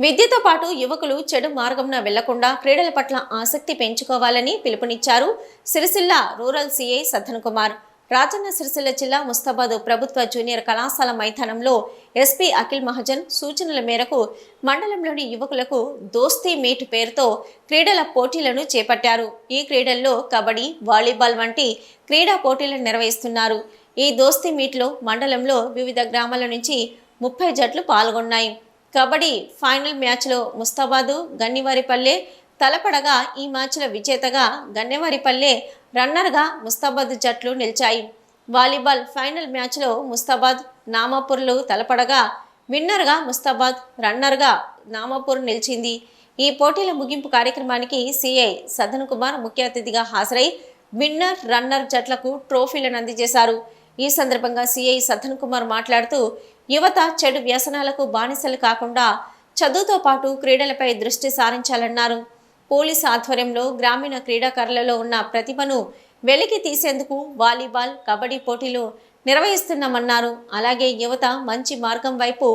విద్యతో పాటు యువకులు చెడు మార్గంన వెళ్ళకుండా క్రీడల పట్ల ఆసక్తి పెంచుకోవాలని పిలుపునిచ్చారు సిరిసిల్ల రూరల్ సీఐ సద్దన్ కుమార్. రాజన్న సిరిసిల్ల జిల్లా ముస్తాబాద్ ప్రభుత్వ జూనియర్ కళాశాల మైదానంలో ఎస్పీ అఖిల్ మహాజన్ సూచనల మేరకు మండలంలోని యువకులకు దోస్తీ మీట్ పేరుతో క్రీడల పోటీలను చేపట్టారు. ఈ క్రీడల్లో కబడ్డీ వాలీబాల్ వంటి క్రీడా పోటీలను నిర్వహిస్తున్నారు. ఈ దోస్తీ మీట్లో మండలంలో వివిధ గ్రామాల నుంచి ముప్పై జట్లు పాల్గొన్నాయి. కబడ్డీ ఫైనల్ మ్యాచ్లో ముస్తాబాదు గన్నివారిపల్లె తలపడగా ఈ మ్యాచ్ల విజేతగా గన్నెవారిపల్లె రన్నర్గా ముస్తాబాద్ జట్లు నిలిచాయి. వాలీబాల్ ఫైనల్ మ్యాచ్లో ముస్తాబాద్ నామాపూర్లు తలపడగా విన్నర్గా ముస్తాబాద్ రన్నర్గా నామాపూర్ నిలిచింది. ఈ పోటీల ముగింపు కార్యక్రమానికి సిఐ సదన్ కుమార్ ముఖ్య అతిథిగా హాజరై విన్నర్ రన్నర్ జట్లకు ట్రోఫీలను అందజేశారు. ఈ సందర్భంగా సిఐ సతన్ కుమార్ మాట్లాడుతూ యువత చెడు వ్యసనాలకు బానిసలు కాకుండా చదువుతో పాటు క్రీడలపై దృష్టి సారించాలన్నారు. పోలీస్ ఆధ్వర్యంలో గ్రామీణ క్రీడాకారులలో ఉన్న ప్రతిభను వెలికి తీసేందుకు వాలీబాల్ కబడ్డీ పోటీలు నిర్వహిస్తున్నామన్నారు. అలాగే యువత మంచి మార్గం వైపు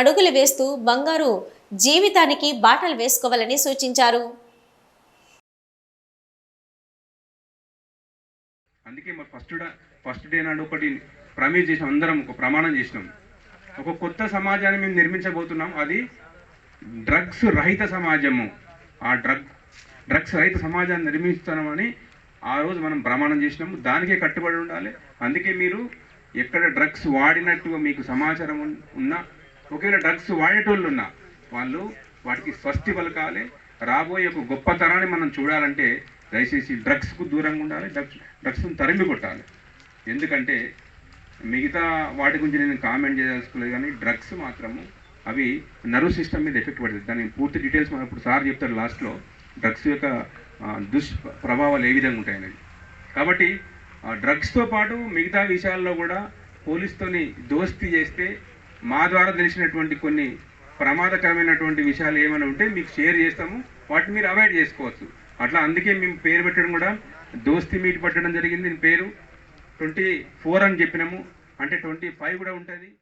అడుగులు వేస్తూ బంగారు జీవితానికి బాటలు వేసుకోవాలని సూచించారు. అందుకే మరి ఫస్ట్ ఫస్ట్ డే నాడు ఒకటి ప్రమేజ్ చేసినాం అందరం ఒక ప్రమాణం చేసినాం. ఒక కొత్త సమాజాన్ని మేము నిర్మించబోతున్నాం. అది డ్రగ్స్ రహిత సమాజము. ఆ డ్రగ్ డ్రగ్స్ రహిత సమాజాన్ని నిర్మిస్తున్నామని ఆ రోజు మనం ప్రమాణం చేసినాము. దానికే కట్టుబడి ఉండాలి. అందుకే మీరు ఎక్కడ డ్రగ్స్ వాడినట్టుగా మీకు సమాచారం ఉన్నా ఒకవేళ డ్రగ్స్ వాడేటోళ్ళు ఉన్నా వాళ్ళు వాటికి స్వస్తి పలకాలి. రాబోయే ఒక గొప్ప తరాన్ని మనం చూడాలంటే దయచేసి డ్రగ్స్కు దూరంగా ఉండాలి డ్రగ్స్ డ్రగ్స్ను తరిమి కొట్టాలి. ఎందుకంటే మిగతా వాటి గురించి నేను కామెంట్ చేయదలుచుకోలేదు కానీ డ్రగ్స్ మాత్రము అవి నర్వ్ సిస్టమ్ మీద ఎఫెక్ట్ పడుతుంది దాని పూర్తి డీటెయిల్స్ మనం ఇప్పుడు సార్ చెప్తారు లాస్ట్లో. డ్రగ్స్ యొక్క దుష్ప్రభావాలు దుష్ ప్రభావాలు ఏ విధంగా ఉంటాయి అనేది కాబట్టి డ్రగ్స్తో పాటు మిగతా విషయాల్లో కూడా పోలీస్తోని దోస్తీ చేస్తే మా ద్వారా తెలిసినటువంటి కొన్ని ప్రమాదకరమైనటువంటి విషయాలు ఏమైనా ఉంటే మీకు షేర్ చేస్తాము. వాటిని మీరు అవాయిడ్ చేసుకోవచ్చు. అట్లా అందుకే మేము పేరు పెట్టడం కూడా దోస్తి మీట్ పెట్టడం జరిగింది. దీని పేరు ట్వంటీ ఫోర్ అని చెప్పినాము. అంటే ట్వంటీ ఫైవ్ కూడా ఉంటుంది.